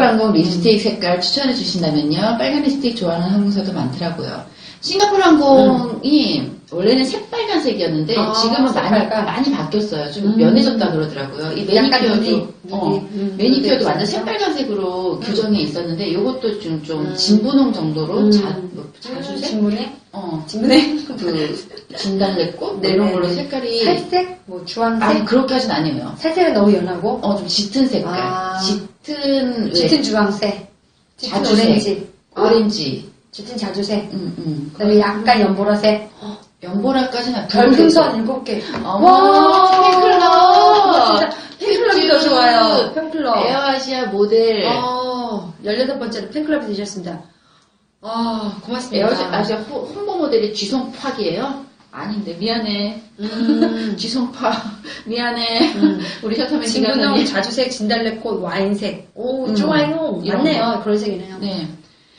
항공 립스틱 색깔 추천해 주신다면요. 빨간 립스틱 좋아하는 항공사도 많더라고요. 싱가포르 항공이 원래는 새빨간색이었는데 아, 지금은 많이 새빨간. 많이 바뀌었어요. 좀 음. 연해졌다 그러더라고요. 이 약간 매니큐어도 어. 음, 매니큐어도 완전. 새빨간색으로 규정이 있었는데 이것도 좀, 좀 음. 진분홍 정도로 음. 자, 뭐, 자주색? 진문에? 어, 진문에? 그 진단됐고 뭐 네네네. 이런 걸로 색깔이 살색? 뭐 주황색? 아니 그렇게까지는 아니에요. 살색은 너무 연하고 어 좀 짙은 색깔, 아. 짙은 왜 짙은 주황색, 짙은 자주색. 오렌지, 오렌지, 짙은 자주색, 음, 음. 그다음에 약간 연보라색, 연보라까지는 별풍선 일곱 개. 어머, 와, 팬클럽! 진짜 팬클럽이 더 큐. 좋아요. 팬클럽. 에어아시아 모델 어, 18번째로 팬클럽이 되셨습니다. 아, 고맙습니다. 에어아시아 호- 홍보 모델이 쥐송팍이에요? 아닌데 미안해 음, 쥐송팍 미안해 음. 우리 셔터맨 시간이 자주색, 진달래꽃, 와인색. 오, 음, 좋아요. 맞네요. 그런 색이네요. 네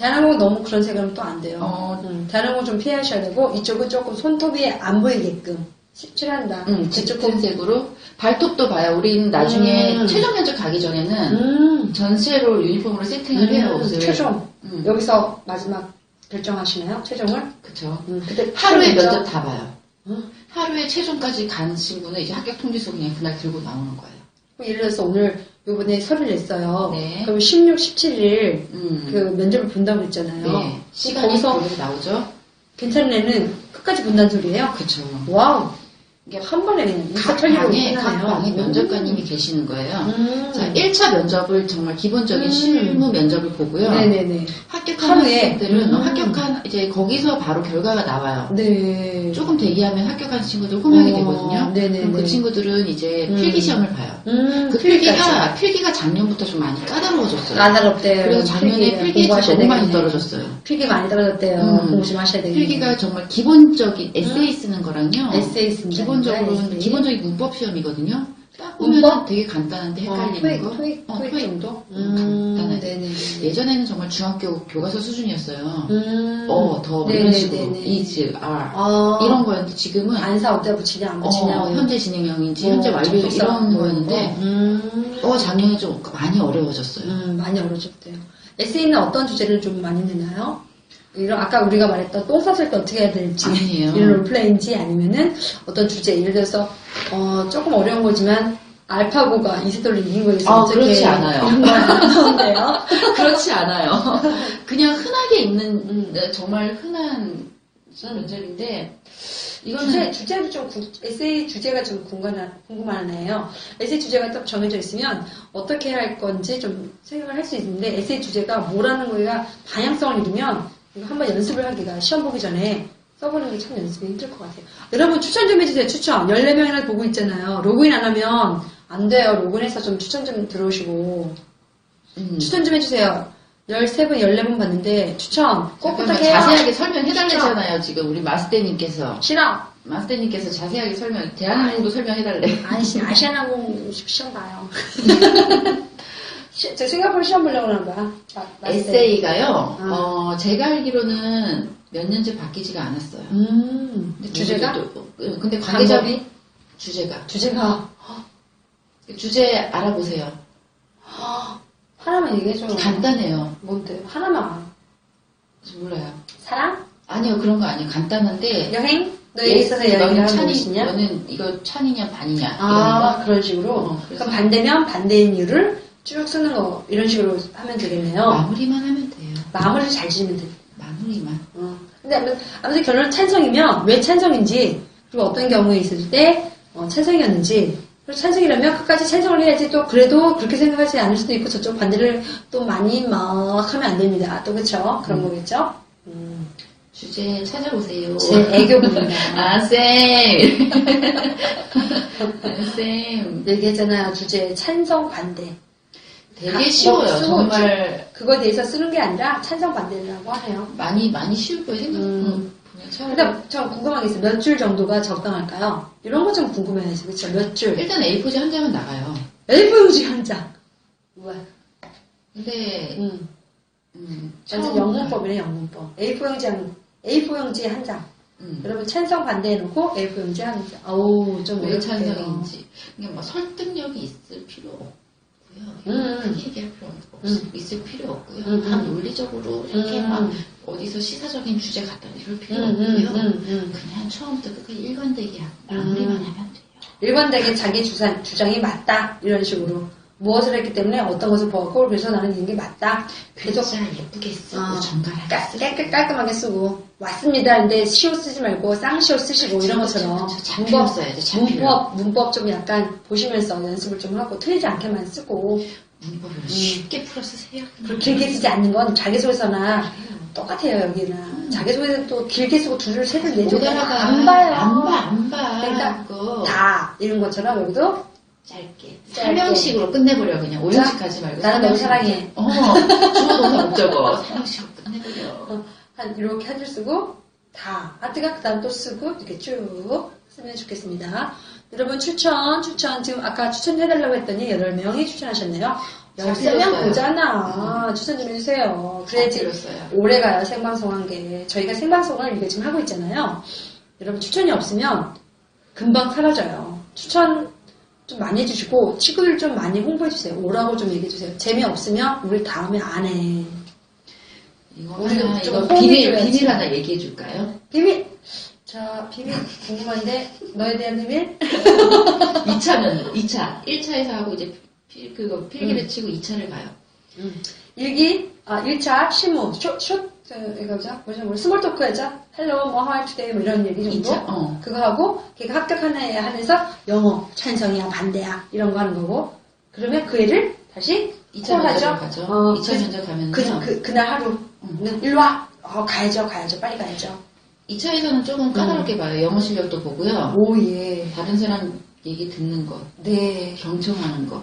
대한항공은 너무 그런 색은 또 안 돼요. 어, 음, 대한항공 좀 피하셔야 되고, 이쪽은 조금 손톱이 안 보이게끔 칠한다. 음, 그쪽 짙은 색으로 발톱도 봐요 우린 나중에 음. 최종 면접 가기 전에는 음, 전체로 유니폼으로 세팅을 해요 음, 옷을 최종. 음, 여기서 마지막 결정하시나요? 최종을? 그쵸 음, 그때 하루에? 면접 다 봐요 음. 하루에 최종까지 간 친구는 이제 합격 통지서 그냥 그날 들고 나오는 거예요 예를 들어서 오늘 요번에 서류를 냈어요. 네. 그럼 16, 17일 음. 그 면접을 본다고 했잖아요. 네. 시간이 거기서 거기서 나오죠? 괜찮은 애는 끝까지 본다는 소리예요? 그쵸. 와우. 이게 한 번에 각 방에, 각. 방에 면접관님이 계시는 거예요. 음. 자, 1차 면접을 정말 기본적인 음. 실무 면접을 보고요. 네네네. 합격한? 학생들은 어, 음. 합격한, 이제 거기서 바로 결과가 나와요. 네. 조금 대기하면 합격한 친구들 호명이 어, 되거든요. 네네네. 그럼 그 친구들은 이제 음. 필기 시험을 봐요. 음, 그 필기가, 필기가 작년부터 좀 많이 까다로워졌어요. 까다롭대요. 그래서 작년에 필기 필기에 공부하셔야 너무 많이. 떨어졌어요. 필기 많이 떨어졌대요. 음. 공부 좀 하셔야 되겠네요. 필기가 정말 기본적인 에세이 쓰는 거랑요. 에세이 쓴다. 기본 적으로는 에세이. 기본적인 문법 시험이거든요. 딱 보면 문법? 되게 간단한데 어, 헷갈리는 토익, 거. 토익, 어, 토익 토익. 정도? 음, 간단하게. 네네. 예전에는 정말 중학교 교과서 수준이었어요. 음. 어, 더 네네네네. 이런 식으로 is, are 아, 이런 거였는데 지금은 안사 어디다 붙이냐 안 붙이냐. 어, 현재 진행형인지 어, 현재 완료 이런 뭐 거였는데 거. 음. 어 작년에 좀 많이 어려워졌어요. 음, 많이 어려졌대요. 에세이는 어떤 주제를 좀 많이 내나요? 이런 아까 우리가 말했던 똥 쌌을 때 어떻게 해야 될지 아니에요. 이런 롤플레이인지 아니면은 어떤 주제 예를 들어서 어, 조금 어려운 거지만 알파고가 이세돌을 이긴 거에 대해서 아, 어떻게 그렇지 않아요. 이런. 그렇지 않아요. 그냥 흔하게 있는 음. 네, 정말 흔한 면접인데 이거는 주제, 주제도 좀, 구- 에세이 주제가 좀 궁금한, 궁금하네요. 에세이 주제가 딱 정해져 있으면 어떻게 할 건지 좀 생각을 할 수 있는데, 에세이 주제가 뭐라는 거가 방향성을 잃으면, 이거 한번 연습을 하기가, 시험 보기 전에 써보는 게 참 연습이 힘들 것 같아요. 여러분 추천 좀 해주세요, 추천. 14명이나 보고 있잖아요. 로그인 안 하면 안 돼요. 로그인해서 좀 추천 좀 들어오시고. 음, 추천 좀 해주세요. 13분, 14분 봤는데, 추천 꼭 부탁해요. 자세하게 설명해달래잖아요. 지금 우리 마스터님께서 싫어. 마스터님께서 자세하게 설명 대한항공도 설명해달래. 아시, 아시아나공 시험 봐요. 시- 저 싱가포르 시험 보려고 하는 거야. 마-. 에세이가요. 아. 어, 제가 알기로는 몇 년째 바뀌지가 않았어요. 음, 근데 주제가? 또- 또- 근데 관계자 방법이? 주제가 주제가 주제 알아보세요. 하나만 얘기해줘. 간단해요. 뭔데? 하나만. 몰라요. 사랑? 아니요 그런 거 아니에요. 간단한데 여행? 너 얘기 있어서 여행을 찬이, 것이냐? 너는 이거 찬이냐 반이냐 아, 그런 식으로? 어, 그럼 반대면 반대인 이유를 쭉 쓰는 거, 이런 식으로 하면 거 되겠네요. 마무리만 하면 돼요. 마무리를 잘 지으면 돼. 마무리만. 어. 근데 아무튼, 아무튼 결론은 찬성이면 왜 찬성인지 그리고 어떤 경우에 있을 때 어, 찬성이었는지 그리고 찬성이라면 끝까지 찬성을 해야지 또 그래도 그렇게 생각하지 않을 수도 있고 저쪽 반대를 또 많이 막 하면 안 됩니다. 또 그쵸? 그런 음. 거겠죠? 음. 주제 찾아보세요. 제 애교입니다. 아 쌤. 쌤. 얘기했잖아요. 주제 찬성 반대. 되게 다 쉬워요. 쓰고 정말 그거에 대해서 쓰는 게 아니라 찬성 반대라고 하네요. 많이 많이 쉬울 거예요. 생각 음. 차라리 근데 저 궁금한 게 있어요. 몇 줄 정도가 적당할까요? 이런 거 좀 궁금해요. 그쵸? 몇 줄? 일단 A4지 한 장은 나가요. A4 용지 한 장. 우와. 근데 음. 음, 완전 영문법이네, 영문법. A4 용지 한, A4 용지 한 장. 음. 여러분, 찬성 반대해 놓고 A4 용지 한 장. 어우, 좀왜 어렵게요. 찬성인지 그냥 뭐 설득력이 있을 필요 없고 요. 음. 크게 얘기할 필요 없, 음. 있을 필요 없고요. 음, 막 음. 논리적으로 이렇게 음. 막 어디서 시사적인 주제 갖다 이럴 필요 음, 음, 없고요. 음, 음. 그냥 처음부터 끝까지 일관되게 마무리만 음. 하면 돼요. 일관되게 자기 주장, 주장이 맞다. 이런 식으로. 무엇을 했기 때문에 어떤 것을 보았고, 그래서 나는 이게 맞다. 계속 예쁘게 쓰고 어, 정갈하게 깔, 깔끔하게 쓰고, 맞습니다. 근데 시오 쓰지 말고 쌍시오 쓰시고, 이런 그쵸, 것처럼. 그쵸, 그쵸. 잡필요 문법. 문법, 문법 좀 약간 보시면서 연습을 좀 하고, 틀리지 않게만 쓰고, 문법을 쉽게 풀어 쓰세요. 그리고 길게 쓰지 않는 건 자기소개서나 똑같아요, 여기는. 자기소개서 또 길게 쓰고 두 줄, 세 줄, 네 줄. 안 봐요. 안 봐, 안 봐. 그러니까 그거 다. 이런 것처럼 여기도 짧게. 짧게. 설명식으로 끝내버려, 그냥. 오형식 하지 말고. 나는 너무. 사랑해. 어, 주어 동사 목적어. 설명식으로 끝내버려. 한 이렇게 한 줄 쓰고 다 하트가 그다음 또 쓰고 이렇게 쭉 쓰면 좋겠습니다. 여러분 추천 추천 지금 아까 추천해달라고 했더니 8명이 추천하셨네요. 잘 13명 들었어요. 보잖아. 추천 좀 해주세요. 그래야지. 오래 가요 생방송 한 게. 저희가 생방송을 이게 지금 하고 있잖아요. 여러분 추천이 없으면 금방 사라져요. 추천 좀 많이 해주시고 친구들 좀 많이 홍보해주세요. 오라고 좀 얘기해주세요. 재미없으면 우리 다음에 안 해. 이거 우리도 하나, 좀 이거 비밀, 줘야지. 비밀 하나 얘기해 줄까요? 비밀! 자, 비밀 궁금한데, 너에 대한 비밀? 2차는, 2차. 1차에서 하고 이제 필, 그거 필기를 치고 2차를 가요. 일기, 아, 1차, 실무, 숏, 숏, 저, 이거 뭐죠? 뭐죠? 뭐, 스몰 토크 하죠? 헬로, 뭐, how are you today? 뭐 이런 얘기 정도? 2차, 어. 그거 하고, 걔가 합격하는 애 하면서, 영어, 찬성이야, 반대야, 이런 거 하는 거고, 그러면 그 애를 다시 2차 콜 면접 하죠? 가죠. 어, 2차 그- 면접 가면요. 그, 그, 그날 하루, 음. 일로 와! 어, 가야죠, 가야죠, 빨리 가야죠. 2차에서는 조금 까다롭게 봐요. 영어 실력도 보고요. 오, 예. 다른 사람 얘기 듣는 거, 네. 경청하는 거.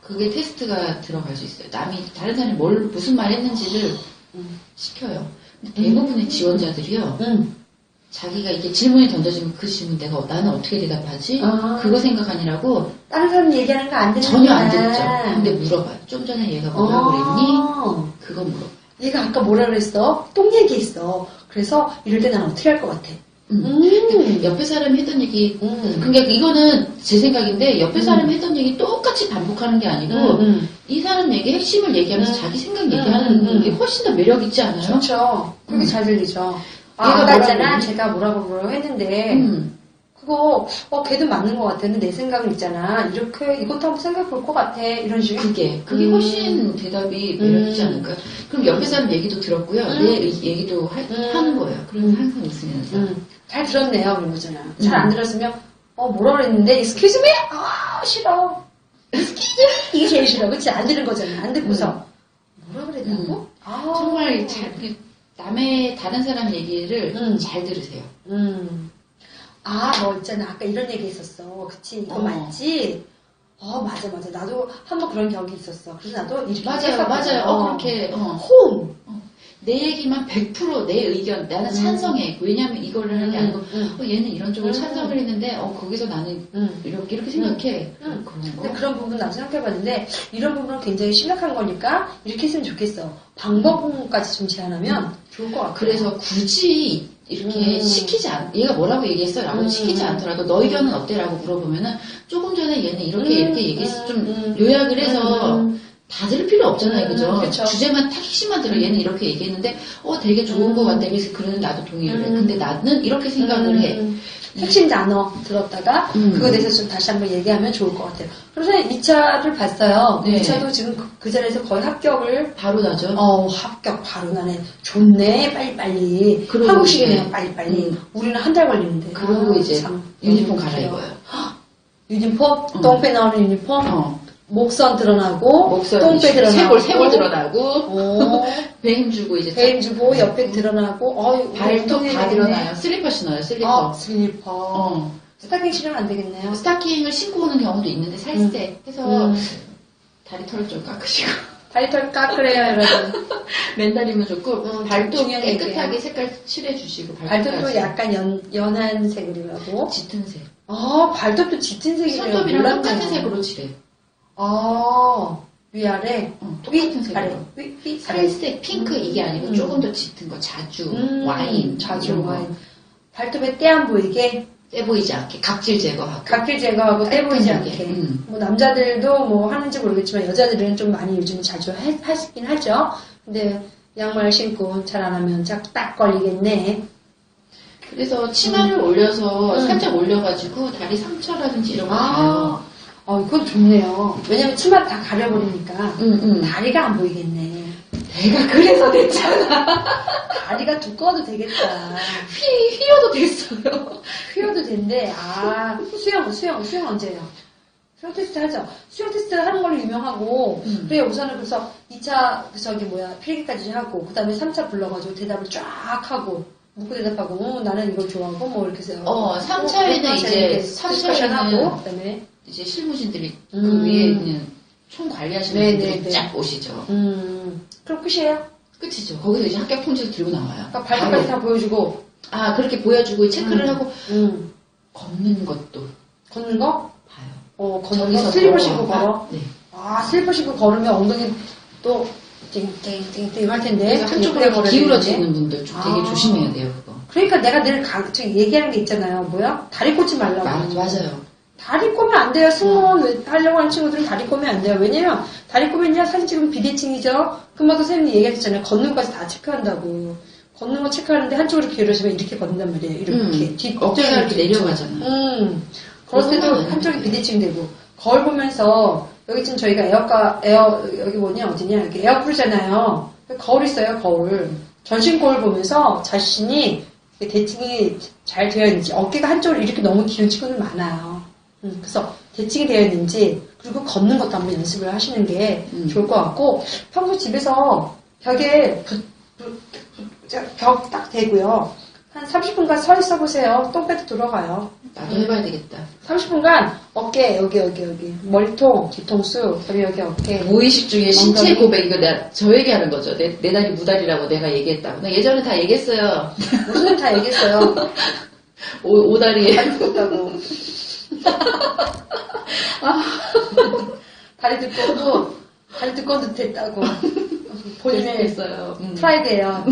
그게 테스트가 들어갈 수 있어요. 남이, 다른 사람이 뭘, 무슨 말 했는지를 음. 시켜요. 근데 대부분의 지원자들이요. 음. 자기가 이게 질문이 던져지면 그 질문 내가 나는 어떻게 대답하지? 아. 그거 생각하느라고 다른 사람 얘기하는 거 안 듣는 전혀 안 듣죠. 근데 물어봐요. 좀 전에 얘가 뭐라고 그랬니? 어. 그거 물어봐요. 얘가 아까 뭐라 그랬어? 똥 얘기했어. 그래서 이럴 때 난 어떻게 할 것 같아? 음. 음. 옆에 사람이 했던 얘기, 음. 그러니까 이거는 제 생각인데 옆에 사람이 했던 얘기 똑같이 반복하는 게 아니고 음. 이 사람 얘기 핵심을 얘기하면서 음. 자기 생각 얘기하는 음, 음, 게 훨씬 더 매력 있지 않아요? 좋죠. 그게 음. 잘 들리죠. 아, 있잖아. 그랬니? 제가 뭐라고 뭐라고 했는데 음. 그거 어 걔도 맞는 것 같아. 근데 내 생각은 있잖아. 이렇게 이것도 한번 생각해 볼 것 같아. 이런 식으로. 그게 그게 음. 훨씬 대답이 매력있지 음. 않을까? 그럼 옆에 사람 얘기도 들었고요. 음. 내 의- 얘기도 하, 음. 는 거예요. 그러면 항상 웃으면서 음. 잘 들었네요. 그런 거잖아. 잘안 음. 들었으면 어 뭐라 그랬는데 excuse me? 아 싫어. excuse me? 이게 제일 싫어. 그치? 안 들은 거잖아. 안 듣고서 뭐라 그랬다고? 음. 아. 정말 잘 그, 남의 다른 사람 얘기를 음. 잘 들으세요. 음. 아, 뭐 있잖아. 아까 이런 얘기 했었어. 그치? 이거 어. 맞지? 어, 맞아, 맞아. 나도 한번 그런 적이 있었어. 그래서 나도 이렇게 맞아요. 맞아요. 어, 그렇게 어. 홈! 내 얘기만 100%내 의견 나는 음. 찬성해. 왜냐면 이거를 하는 게 아니고 음, 어, 얘는 이런 쪽으로 음. 찬성을 했는데 어 거기서 나는 음. 이렇게 이렇게 생각해. 음. 그런 거. 그런 부분 나도 생각해봤는데, 이런 부분은 굉장히 심각한 거니까, 이렇게 했으면 좋겠어. 방법까지 좀 제안하면 좋을 것 같아. 그래서 굳이 이렇게 음. 시키지 않, 얘가 뭐라고 얘기했어? 라고 음. 시키지 않더라도 너 의견은 어때? 라고 물어보면은 조금 전에 얘는 이렇게 음, 이렇게 얘기했어. 좀 음, 요약을 해서 음, 다 들을 필요 없잖아요. 음, 그죠? 그쵸. 주제만 딱 핵심만 들어. 얘는 이렇게 얘기했는데 어 되게 좋은 음. 것 같아. 그래서 그러는 나도 동의를 해. 음. 근데 나는 이렇게 생각을 해. 음, 핵심 단어 들었다가, 음. 그거에 대해서 좀 다시 한번 얘기하면 좋을 것 같아요. 그래서 2차를 봤어요. 네. 2차도 지금 그, 그 자리에서 거의 합격을 바로 나죠. 어, 합격 바로 나네. 좋네, 빨리빨리. 그러고 한국식이네요, 이제, 빨리빨리. 음. 우리는 한 달 걸리는데. 그리고 아, 이제 참. 유니폼 갈아입어요. 유니폼? 음. 똥배 나오는 유니폼? 어. 목선 드러나고, 목소리 똥배 드러나고. 쇄골 쇄골 드러나고 오, 배 힘주고 이제 배임 주고, 옆에 드러나고, 어이, 발도 다. 드러나요. 슬리퍼 신어요. 슬리퍼. 아, 슬리퍼. 어. 스타킹 신으면 안 되겠네요. 스타킹을 신고 오는 경우도 있는데 살색 해서 음. 다리 털을 좀 깎으시고 다리털 깎으래요, 여러분. 맨다리면 좋고 음, 발도 중요한 깨끗하게 얘기예요. 색깔 칠해주시고 발톱도 약간 연, 연한 색으로 짙은 색. 아, 발톱도 짙은 색이래요. 손톱이랑. 똑같은 색으로 칠해. 아, 위아래? 어, 위, 똑같은 아래. 색으로. 위, 위, 아래. 살색 핑크 음. 이게 아니고 음. 조금 더 짙은 거 자주 음, 와인 자주 이런 거. 와인. 발톱에 때 안 보이게 떼 보이지 않게 각질 제거하고 각질 제거하고 떼 보이지 깔끔하게. 않게. 음. 뭐 남자들도 뭐 하는지 모르겠지만 여자들은 좀 많이 요즘 자주 하, 하시긴 하죠. 근데 양말 신고 잘 안 하면 짝딱 걸리겠네. 그래서 치마를 올려서 음. 살짝 올려가지고 다리 상처라든지 이런 거 가요. 아, 어, 이건 좋네요. 왜냐면 치마 다 가려버리니까 음, 음. 다리가 안 보이겠네. 내가 그래서 됐잖아. 다리가 두꺼워도 되겠다. 휘, 휘어도 됐어요. 휘어도 된대. 아, 수영, 수영, 수영 언제예요? 수영 테스트 하죠. 수영 테스트 하는 걸로 유명하고, 음. 그래, 우선은 그래서 2차, 그 저기 뭐야, 필기까지 하고, 그 다음에 3차 불러가지고 대답을 쫙 하고, 묻고 대답하고, 어, 나는 이걸 좋아하고, 뭐 이렇게 해서. 어, 3차에는 이제, 3차에는 하고, 그 다음에, 이제 실무진들이 음. 그 위에 있는 총 관리하시는 네, 분들이 네, 네. 쫙 오시죠. 음, 그럼 끝이에요. 끝이죠. 거기서 이제 합격 통지서 들고 나와요. 그러니까 발톱까지 바로. 다 보여주고, 아, 그렇게 보여주고 체크를 음. 하고 음, 걷는 것도 걷는 거? 봐요. 어, 걷는 거? 저기서 슬리퍼. 신고 걸어? 네. 아, 슬리퍼 신고 걸으면 엉덩이 또, 띵띵띵띵 할 텐데. 한쪽으로 걸어야 이렇게 기울어지는 되는데. 분들 좀 되게 아. 조심해야 돼요, 그거. 그러니까 내가 늘 가, 저기 얘기하는 게 있잖아요. 뭐야? 다리 꽂지 말라고. 마- 맞아요. 다리 꼬면 안 돼요. 승무원 왜- 하려고 하는 친구들은 다리 꼬면 안 돼요. 왜냐면 다리 꼬면요 사진 찍으면 비대칭이죠. 금방도 선생님이 얘기하셨잖아요. 걷는 것까지 다 체크한다고. 걷는 거 체크하는데 한쪽으로 기울어지면 이렇게 걷는단 말이에요. 이렇게. 음, 뒤 어깨가 이렇게. 내려가잖아요. 음. 그럴 때도 한쪽이 안 비대칭되고. 거울 보면서 여기 지금 저희가 에어가 에어 여기 뭐냐 어디냐 여기 에어풀잖아요. 거울 있어요 거울. 전신 거울 보면서 자신이 대칭이 잘 되어 있는지 어깨가 한쪽으로 이렇게 너무 기운 친구들 많아요. 음, 그래서 대칭이 되어 있는지 그리고 걷는 것도 한번 연습을 하시는 게 음. 좋을 것 같고 평소 집에서 벽에 벽 딱 대고요. 한 30분간 서 있어 보세요. 똥배도 들어가요. 나도 해봐야 되겠다. 30분간 어깨 여기 여기 여기 머리통 뒤통수 그다음에 여기 어깨 무의식 중에 신체 엉덩이. 고백 이거 내가 저 얘기하는 거죠. 내, 내 다리 무다리라고 내가 얘기했다고. 나 예전에 다 얘기했어요. 무슨 다 얘기했어요. 오, 오다리에. 다리 두껍다고. 다리 두껍고 다리 두꺼운 듯 됐다고. 본인의 했어요. 음. 프라이드예요.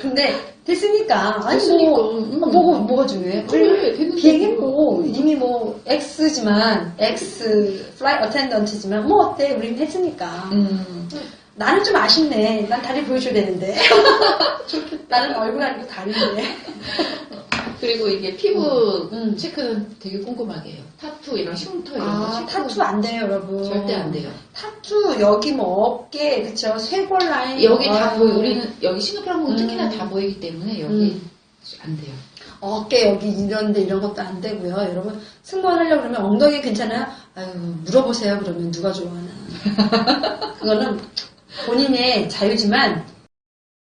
근데 됐으니까 아니 됐으니까, 뭐 음. 어, 뭐가 뭐가 중요해? 그래, 됐는데 비행했고 이미 뭐 X지만 X 플라이 어텐던트지만 뭐 어때? 우린 했으니까. 음. 나는 좀 아쉽네. 난 다리 보여줘야 되는데. 나는 얼굴 아니고 다리인데. 그리고 이게 피부 음. 체크는 되게 꼼꼼하게 해요. 타투 이런 흉터 이런 거 아, 체크 타투 안 돼요, 여러분. 절대 안 돼요. 타투 여기 뭐 어깨, 그쵸? 쇄골 라인. 여기 다 아유. 보이 우리는 여기 싱가포르 음. 특히나 다 보이기 때문에 여기 음. 안 돼요. 어깨 여기 이런데 이런 것도 안 되고요. 여러분 승무원 하려고 그러면 엉덩이 괜찮아요? 아유 물어보세요. 그러면 누가 좋아하나. 그거는 본인의 자유지만